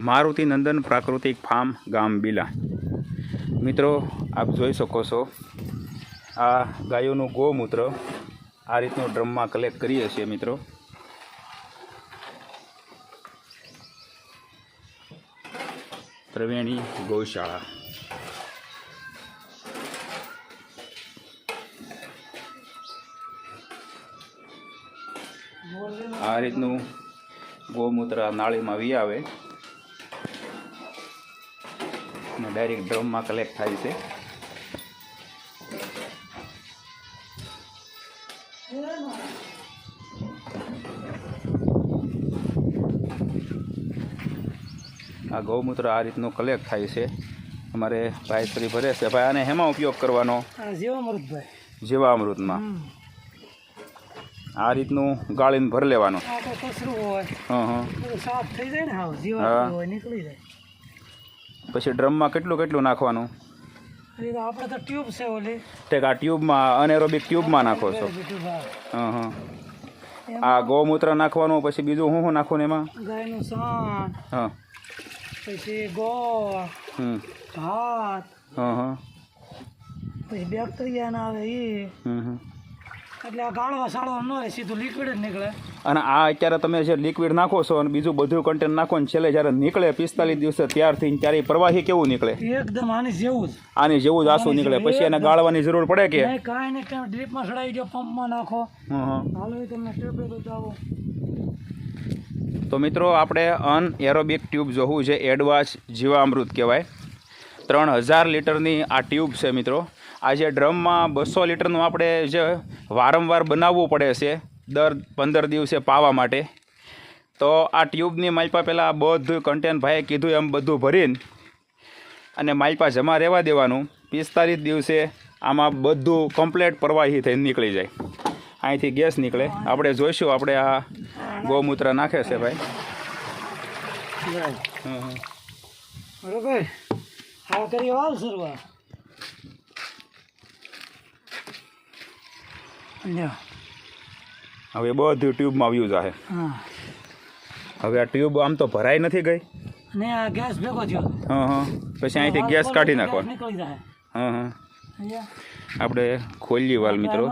મારુતિ નંદન પ્રાકૃતિક ફાર્મ, ગામ બીલા. મિત્રો, આપ જોઈ શકો છો, આ ગાયોનું ગૌમૂત્ર આ રીતનું ડ્રમમાં કલેક્ટ કરીએ છીએ મિત્રો. ત્રિવેણી ગૌશાળા. આ રીતનું ગૌમૂત્ર નાળીમાં વી આવે અને ડાયરેક્ટ ડ્રમમાં કલેક્ટ થાય છે. આ ગૌમૂત્ર આ રીતનું કલેક્ટ થાય છે. અમારે ભાઈશ્રી ભરે છે. ભાઈ આને હેમાં ઉપયોગ કરવાનો? આ જીવામૃતભાઈ જીવામૃતમાં આ રીતનું ગાળીને ભરી લેવાનો. કચરું હોય. હં હં. સાફ થઈ જાય ને હા. જીવામૃત નીકળી જાય. પછી ડ્રમમાં કેટલું કેટલું નાખવાનું? આપણે તો ટ્યુબ છે ઓલી. ઠીક આ ટ્યુબમાં અનેરોબિક ટ્યુબમાં નાખો છો. હં હં. આ ગૌમૂત્ર નાખવાનું પછી બીજું શું શું નાખવાનું એમાં? ગાયનું સાણ હા. પછી ગોળ હમ ભાત હં હં. પછી બેક્ટેરિયા ના આવે એ હમ હમ એટલે આ ગાળવા સાળવા ન રહે સીધું લિક્વિડ જ નીકળે. અને આ અત્યારે તમે જે લિક્વિડ નાખો છો અને બીજું બધું કન્ટેન્ટ નાખો ને છેલ્લે જ્યારે નીકળે પિસ્તાલીસ દિવસે ત્યાર થઈને ત્યારે પ્રવાહી કેવું નીકળે? એકદમ આની જેવું જ. આની જેવું જ આસું નીકળે. પછી એને ગાળવાની જરૂર પડે કે? કાંઈ ને કાંઈ ડ્રીપમાં ચડાવી દો પંપમાં નાખો. હાલો તમને ટેપે બતાવો. તો મિત્રો આપણે અન એરોબિક ટ્યુબ જોવું છે એડવાન્સ જીવામૃત કહેવાય. ત્રણ હજાર લીટરની આ ટ્યુબ છે મિત્રો. આ જે ડ્રમમાં બસો લીટરનું આપણે જે વારંવાર બનાવવું પડે છે દર પંદર દિવસે પાવા માટે. તો આ ટ્યુબની માલપા પહેલાં બધું કન્ટેન ભાઈએ કીધું એમ બધું ભરીને અને માલપા જમા રહેવા દેવાનું. પિસ્તાલીસ દિવસે આમાં બધું કમ્પ્લેટ પ્રવાહી થઈને નીકળી જાય. અહીંથી ગેસ નીકળે. આપણે જોઈશું આપણે આ ગૌમૂત્ર નાખે છે ભાઈ. બરાબર સરવા. લ્યો. હવે બધું ટ્યુબમાં વ્યૂઝ આવે હવે આ ટ્યુબ આમ તો ભરાઈ નથી ગઈ? ને આ ગેસ ભેગો થયો. હં હં. પછી અહીંથી ગેસ કાઢી નાખવાનો. નીકળી જાય હં. હં આપણે ખોલીએ વાલ મિત્રો.